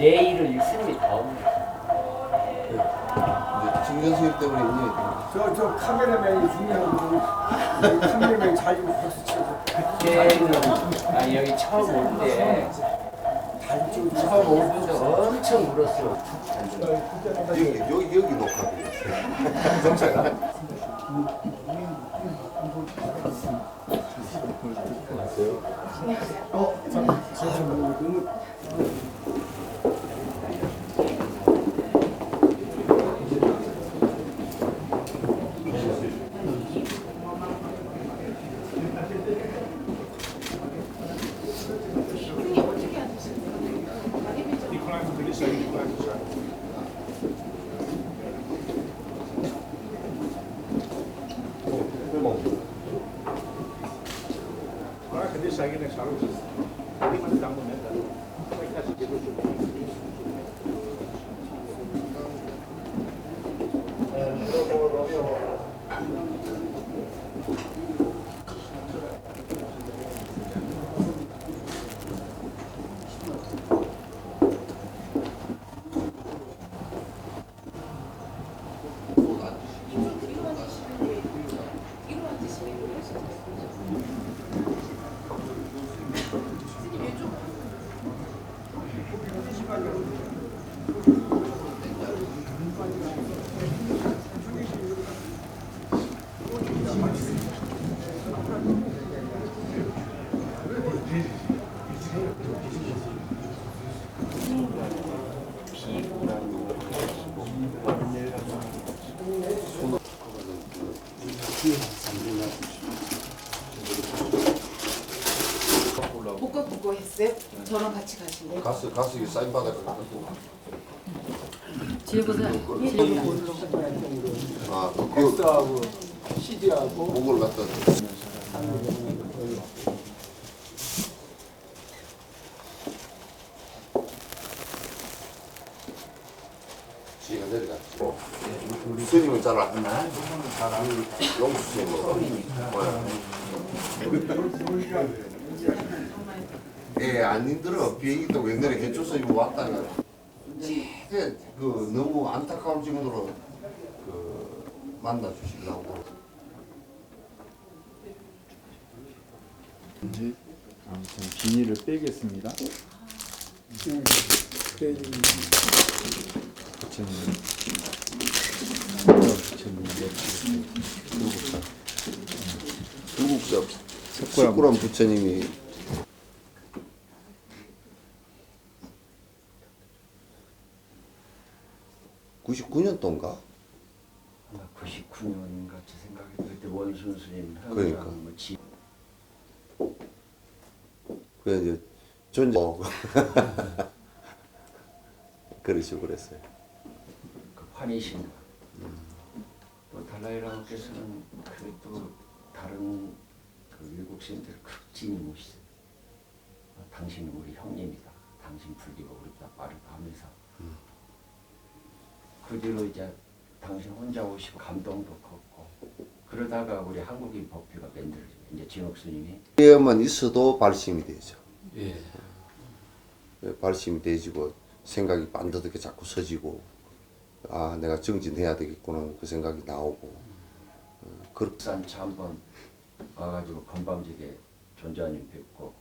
내일을. 이제 증전 수입 때문에 인연이 저, 저 카메라맨이 중요하거든. 카메라맨 잘 입고 박수 치고. 그때는 아 여기 처음 올때 처음 올때 엄청 울었어. 여기 여기 여기 녹화돼 정차가 Agora 가스 가스 이게 사인 받아가지고. 뒤에 보세요. 아 그, 엑스하고 CD하고. 그걸 갖다 지가 내려갔지 우리 스님은 잘 알나? 용수 스님은 예, 안 힘들어. 비행기도 옛날에 해줘서 이거 왔다가 되게 그 너무 안타까운 정도로 그 만나 주시려고. 이제 아무튼 비닐을 빼겠습니다. 부처님. 부처님 부처님 중국적 석굴암 석굴암 부처님이 (99년도인가) 99년 같이 생각해 그때 원순 스님 그러니까. 뭐 지. 그래 이제 존재 그러시고 그랬어요 그 환희신가. 또 달라이라마께서는 그또 다른 그 외국 스님들 극진히 모시세요. 어, 당신은 우리 형님이다. 당신 불리고 우리보다 빠르다 하면서 그 뒤로 이제 당신 혼자 오시고 감동도 컸고 그러다가 우리 한국인 법회가 만들어지고 이제 진옥 스님이 에만 있어도 발심이 되죠 예. 발심이 되지고 생각이 반듯하게 자꾸 서지고 아 내가 정진해야 되겠구나 그 생각이 나오고 어, 그렇게 산차 한번 와가지고 건방지게 존자님 뵙고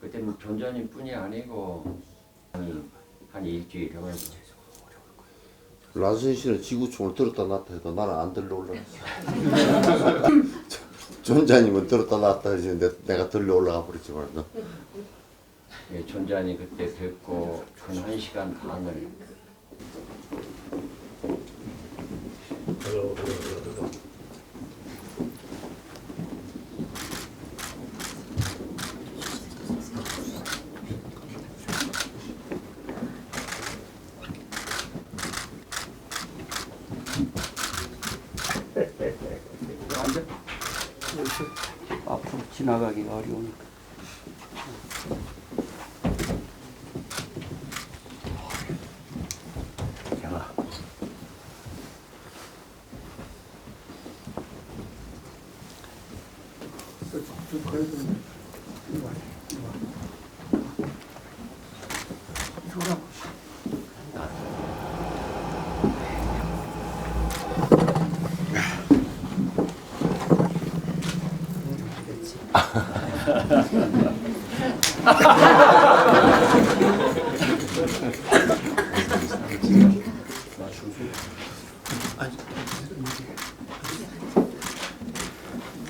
그때는 존자님 뿐이 아니고 한, 한 일주일 하면서 라선 씨는 지구촌을 들었다 놨다 해도 나는 안 들려 올라갔어. 존자님은 들었다 놨다 하시는데 내가 들려 올라가 버렸지만 예, 존자님 그때 뵙고 근한 시간 반을 앞으로 지나가기가 어려우니까 야,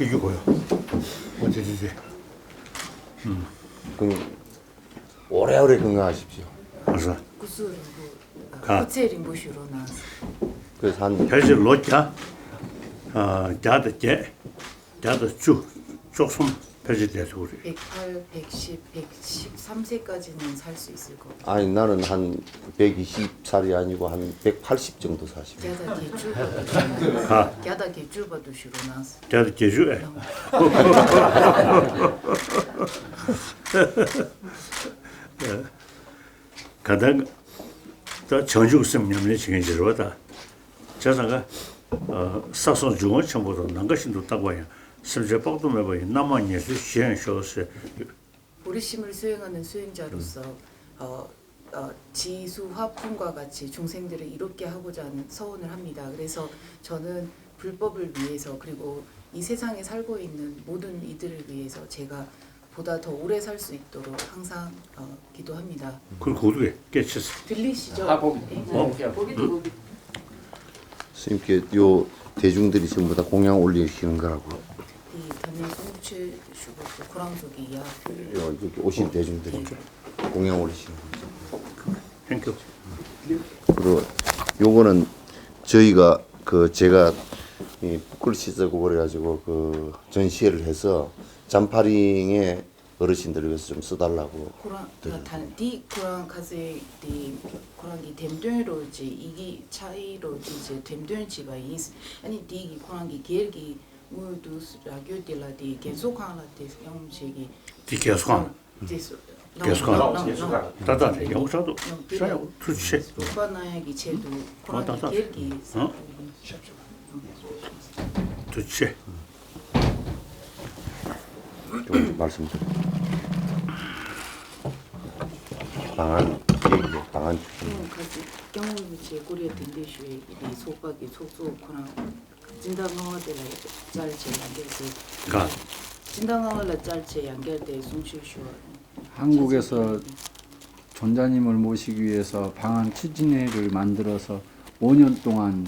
이게 뭐야? 언제 주지? 그 오래오래 건강하십시오. 그래서 구슬 가. 호텔인 부시로 나왔어. 그래서 한 헬스 로자 어 자다 제 자다 쭉 조금 펼쳐져서 우리 108, 110, 113세까지는 살 수 있을 것 같아. 아니 나는 한 120살이 아니고 한 180 정도 사십니다. 야다 개줄바도 아 야다 개줄바도 시로 나왔어. 자다 제주에 가다가 또 전주 선명의 증인지로 왔다. 자사가 어 사선 중원 전부도 난것인도 따고 심지어 뻑도매보이 남한 예수 시행 쇼스 보리심을 수행하는 수행자로서 어, 어, 지수 화풍과 같이 중생들을 이롭게 하고자 하는 서원을 합니다. 그래서 저는 불법을 위해서 그리고 이 세상에 살고 있는 모든 이들을 위해서 제가 보다 더 오래 살 수 있도록 항상 어, 기도합니다. 그걸 고두에 깨쳤어. 들리시죠? 아, 보기. 어? 보기도 음. 보기. 스님께 요 대중들이 전부 다 공양 올리시는 거라고 고랑족이야. 요 여기 오신 대중들이 공양 올리시는 거죠. 땡큐. 그리고 요거는 저희가 그 제가 이 붓글씨 쓰고 그래가지고 그 전시회를 해서 잠파링에 어르신들을 위해서 좀 써달라고 고랑 단디 고랑 가세 디 고랑기 댐된로지 이기 차이로지 이제 댐된지 바이스 아니 디기 고랑기 게르기 무도 라교딜라디 계속하라디 영식이 디케스관. 계속하라 다다 영사도 사요 투체. 오빠나야기 제도 고랑기 맞다. 게르기 어? 투체. 좀 말씀드립니다. 방안 얘기해 방안 응, 가지 경험이지 고리에 딘데슈에 이 소박이 속소 고랑 진단어들라 짤제 연결돼 가. 진단어라 짤제 연결돼 숨쉬쉬어 한국에서 존자님을 모시기 위해서 방한 추진회를 만들어서 5년 동안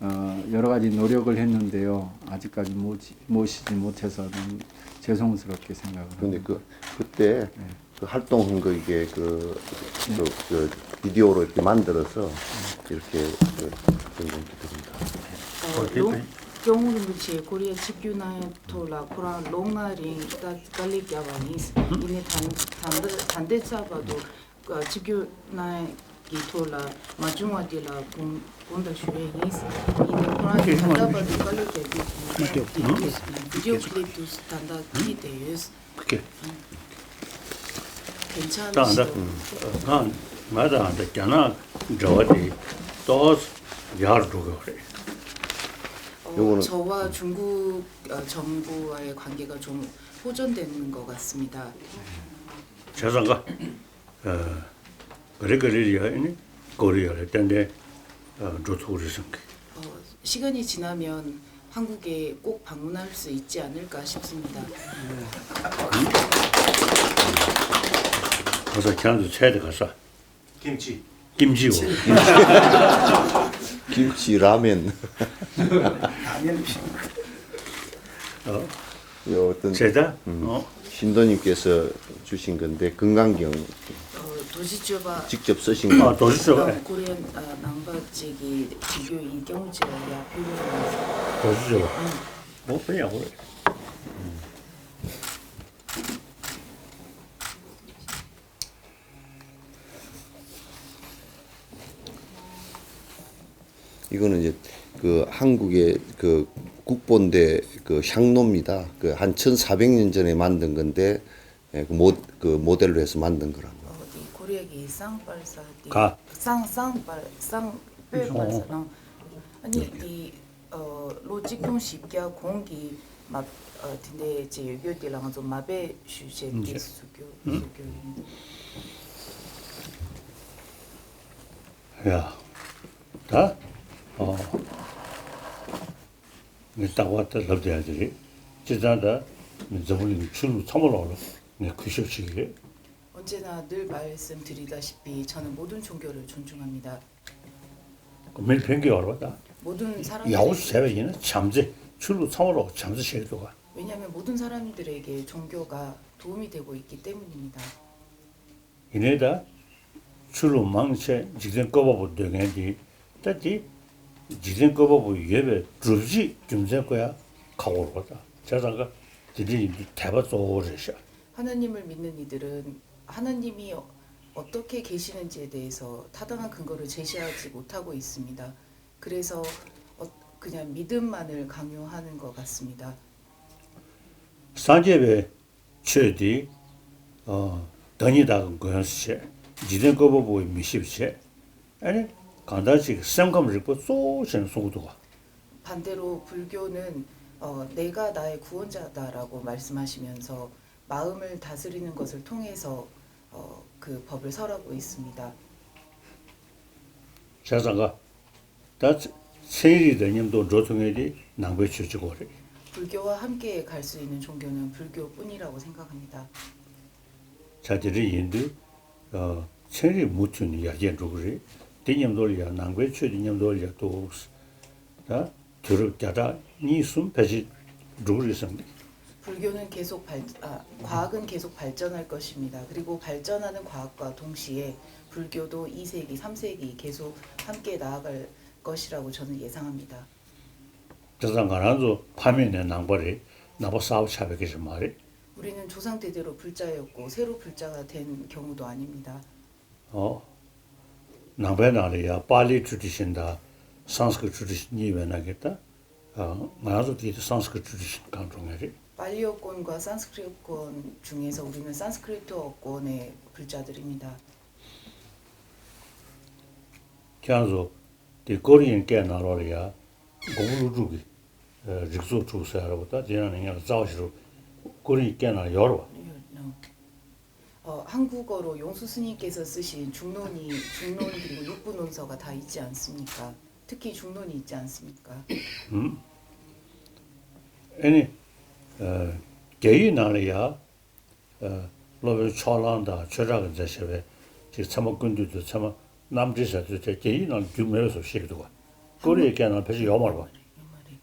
어, 여러 가지 노력을 했는데요. 아직까지 모시, 모시지 못해서 너무 죄송스럽게 생각을 근데 합니다. 그 그때 그 활동한 거 이게 그, 그, 그 비디오로 이렇게 만들어서 이렇게 그 전공기 드립니 다. 경우는 무치 코리아 집규나에 토라 코라 롱나링 다 갈리갸바니스 이네 단 단대 단대 잡아도 그 집규나에 기토라 마중화딜라 본 본다 슈레이스 이네 코라 단다바도 갈리갸비 비디오 클립도 단다 기대유스 그게 괜찮으시죠? 아 맞아. 근데잖아. 저기 또 야르도 그래. 어, 요거는- 저와 중국 어, 정부와의 관계가 좀 호전되는 것 같습니다. 자상가 어 그래 그래야 아니 고리야 텐데 어 조토르 생각. 어, 시간이 지나면 한국에 꼭 방문할 수 있지 않을까 싶습니다. 가서 can도 차에 가서 김치. 김지고 김치 라면 어? 요 어떤 제다 어? 신도님께서 주신 건데 건강경. 어, 도시주바. 직접 쓰신 아, 거 도시죠. 코리안 아, 남바지기 지교 이경지야 필요해서 도시죠. 뭐 그냥 이거는 이제 그 한국의 그 국본대 그 향로입니다. 그 한 1,400년 전에 만든 건데 예, 그, 모, 그 모델로 해서 만든 거라고. 어디 코리아기 쌍발사 가. 쌍쌍발 쌍뼈발사랑 아니 이어 로직동 십기야 공기 막 어, 근데 제 유교들랑 좀 마베 슈제. 디수교 수교. 야, 다, 어, 저분이 출루 참으러 내 구십시기. 언제나 늘 말씀드리다시피 저는 모든 종교를 존중합니다. 매일 변기 얼마다. 모든 사람들 야우스 제외에는 잠재 출루 참으러 잠재 시도가. 왜냐하면 모든 사람들에게 종교가 도움이 되고 있기 때문입니다. 이내다 출루 망체 지전 거버부 되게디 따디 지전 거버부 예배 주지 좀될 거야 가고 거다. 자자가 지들이 대박 쪼르셔. 하나님을 믿는 이들은 하나님이 어- 어떻게 계시는지에 대해서 타당한 근거를 제시하지 못하고 있습니다. 그래서 어, 그냥 믿음만을 강요하는 것 같습니다. 산제베 최디 어 더니다 거연시 지전 거버부 미십시. 아니 간다지 생감을 보 쏘신 속도가. 반대로 불교는 어, 내가 나의 구원자다라고 말씀하시면서 마음을 다스리는 것을 통해서 어, 그 법을 설하고 있습니다. 자자가 다 생일이 되님도 조통에디 낭배 주지고 그래. 불교와 함께 갈 수 있는 종교는 불교뿐이라고 생각합니다. 자들이 인도 어 생일이 무튼 야견 주그리 대님도리야 낭배 주디님도리야 또다 들을 자다 니숨 배지 주그리선 불교는 계속 발, 아, 과학은 계속 발전할 것입니다. 그리고 발전하는 과학과 동시에 불교도 2세기, 3세기 계속 함께 나아갈 것이라고 저는 예상합니다. 자장 가난도 파면에 낭벌이 나보 싸우 차백이지 말이 우리는 조상 대대로 불자였고 새로 불자가 된 경우도 아닙니다. 어 낭배 나리야 빨리 주디신다 산스크 주디신 니베나겠다 어 나도 뒤에 산스크 주디신 강종해리 빨리어권과 산스크리트어권 중에서 우리는 산스크리트어권의 불자들입니다. 그래서 이 코리안 깨나로리아 고루루기 직소 주사라고다 제나는 그냥 자오시로 코리안 깨나 여러 어, 한국어로 용수 스님께서 쓰신 중론이 중론 그리고 육부 논서가 다 있지 않습니까? 특히 중론이 있지 않습니까? 아니 어 개이 나리아 어 로베 초란다 저라가 자세베 지 참건도도 참 남지사도 제 개이 난 주면서 시기도 코리안 깨나 배지 요말 봐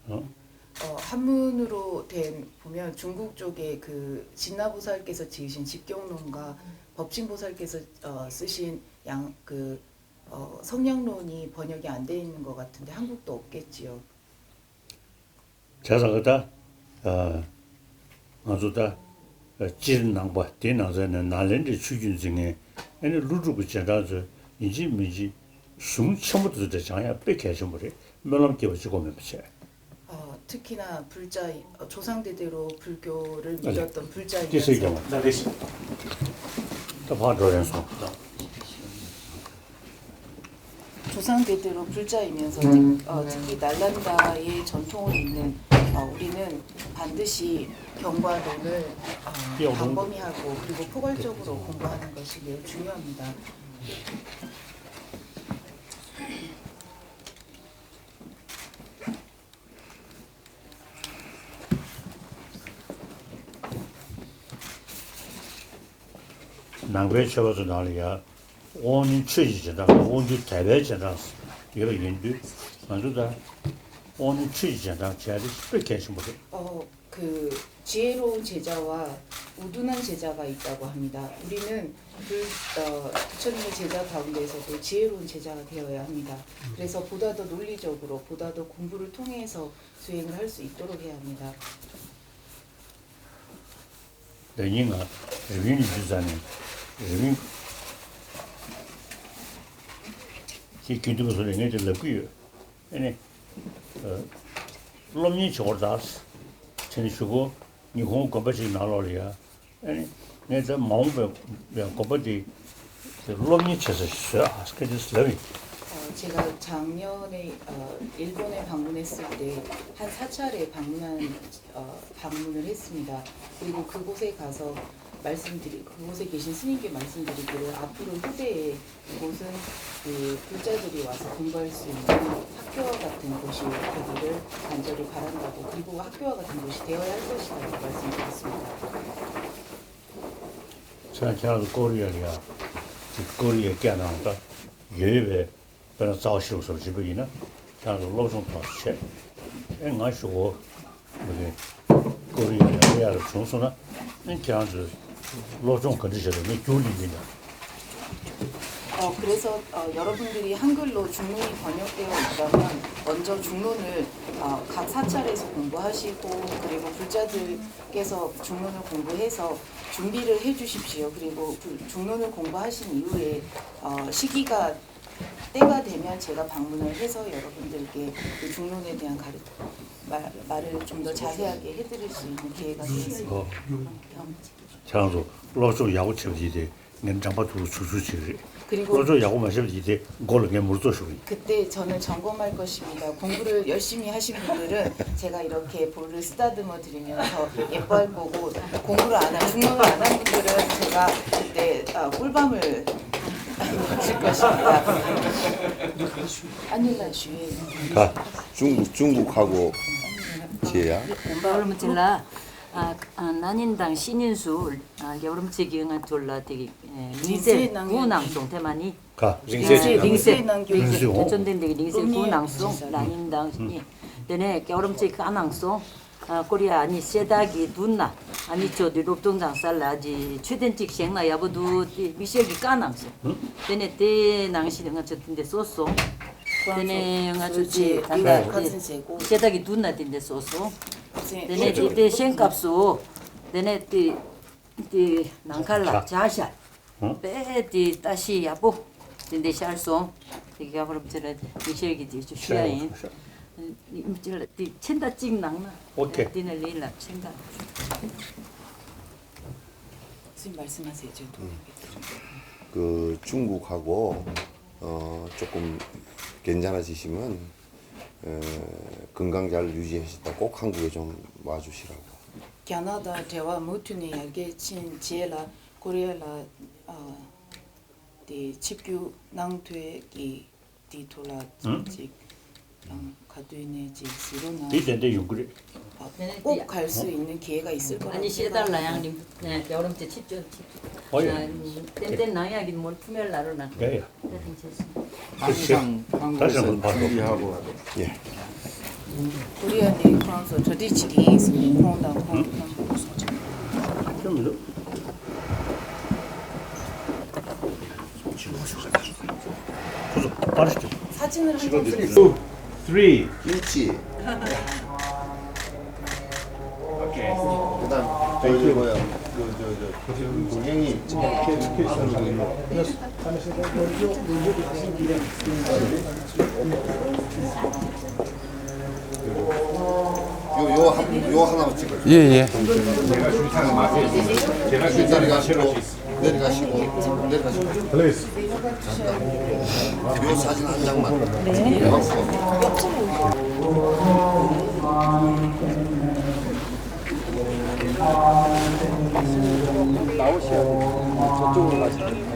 어? 어, 한문으로 된 보면 중국 쪽에 그 진나보살께서 지으신 집경론과 법진보살께서 어, 쓰신 양 그 어, 성량론이 번역이 안 돼 있는 것 같은데 한국도 없겠지요. 자사가다 어 아주다 지능낭바 대나자는 나렌지 추진 중에 아니 루루고 제다저 이지 미지 슝 처음부터 저 장야 뺏겨서 뭐래 melom kiwa chigo me piche. 어, 특히나 불자 어, 조상대대로 불교를 맞아요. 믿었던 불자이면서 sō. 조상대대로 불자이면서 특, 어, 특히 날란다의 전통을 잇는 어, 우리는 반드시 경과론을 어, 띄어놓은 광범위하고 그리고 포괄적으로 공부하는 것이 매우 중요합니다. Nāngwē chabā sō nāli yā, wōni chūjī chindā, wōni tēbē chindā, yō yīndū, māndu dā, wōni chūjī chindā, chādi spē kēshī mō 어, 그 지혜로운 제자와 우둔한 제자가 있다고 합니다. 우리는 불, 어, 부처님의 제자 가운데서도 지혜로운 제자가 되어야 합니다. 그래서 보다 더 논리적으로, 보다 더 공부를 통해서 수행을 할 수 있도록 해야 합니다. rīngā, rīngī jūzāni, rīng, kī kīntu bā sō rīngā jā lā kūyō, āni, lōmyī chōr dās, chani lō rī yā, āni, ngā jā māng bā, bā gōpa dī, lōmyī chā sā shū, ās kā jā sā lā 어, 제가 작년에 어, 일본에 방문했을 때한 사차례 방문한 어, 방문을 했습니다. 그리고 그곳에 가서 말씀드리 그곳에 계신 스님께 말씀드리기를 앞으로 후대에 이곳은 그 불자들이 와서 공부할 수 있는 학교와 같은 곳이 되기를 간절히 바란다고 그리고 학교와 같은 곳이 되어야 할 것이라고 말씀드렸습니다. 자, 저도 코리아야. 그 코리아 깨나온다. 예외 그런 자식 소집이나 저도 로종 파체. 응, 아시고 우리 코리아야 중소나 응, 그냥 로종 내 줄리기나. 어, 그래서 어, 여러분들이 한글로 중론이 번역되어 있다면 먼저 중론을 어, 각 사찰에서 공부하시고 그리고 불자들께서 중론을 공부해서 준비를 해주십시오. 그리고 불- 중론을 공부하신 이후에 어, 시기가 때가 되면 제가 방문을 해서 여러분들께 그 중론에 대한 가르, 말, 말을 좀 더 자세하게 해드릴 수 있는 기회가 되겠습니다. 어, 야구 내. 그리고 야구 마시기데 골을 내 물도. 그때 저는 점검할 것입니다. 공부를 열심히 하신 분들은 제가 이렇게 볼을 쓰다듬어 드리면 서 예뻐할 거고 공부를 안 한, 중론을 안한 분들은 제가 그때 아, 꿀밤을 것입니다. 가 중국 중국하고 지혜야. 여름 질라 아, 아 난인당 신인수 아 여름치 기응한 졸라 되게 링세 링세 구낭송 대만이 가. 링세 링세 난교 링세. 전전된 되게 링세 구낭송. 난인당 되네 여름치 까낭송 아 코리아 아니 세다기 둔나. 아니 저디 롭동장 살라지 최den직 생나. 야부두 미셸기 까낭송 되네 때 낭시는 가 저던데 쏘쏘. nga 그렇지. 저지 네가 단다 세고. 세다기 둔나 된데 쏘쏘. 네. nangkala jasha 응? be di tashi yabu dende shalso di ga 그럼 저는 미셸기 di 주 쉬어인 오케이. 선생님 말씀하세요. 제가 도와드릴게요. 그 중국하고 어 조금 괜찮아지시면 어, 건강 잘 유지하시다 꼭 한국에 좀 와주시라고. 캐나다 대화 무튼이 알게 친 지엘라 코리아라 어디 칩규 낭퇴기 디토라 시로나 이된데 용그리. 꼭갈 수 있는 기회가 있을 거라고 아니 시에달라 양님 네 여름때 칩죠 칩 어예. 땐땐 나야긴 뭘 품열 나르나. 예. 항상 다시 한국에서 한번 봐도. 준비하고 예. 코리아니 프랑스 저디치기 콩당 콩당 좀 그래서 빠르시죠. 사진을 한번 Two, three. 일치. 그다음 저기 뭐야 그저저 고갱이 요요요 하나만 찍어요. 예예. 내려가시고 내려가시고 내려가시고. Please. 요 사진 한 장만. 네. 나오셔야 돼요. 저쪽으로 가시면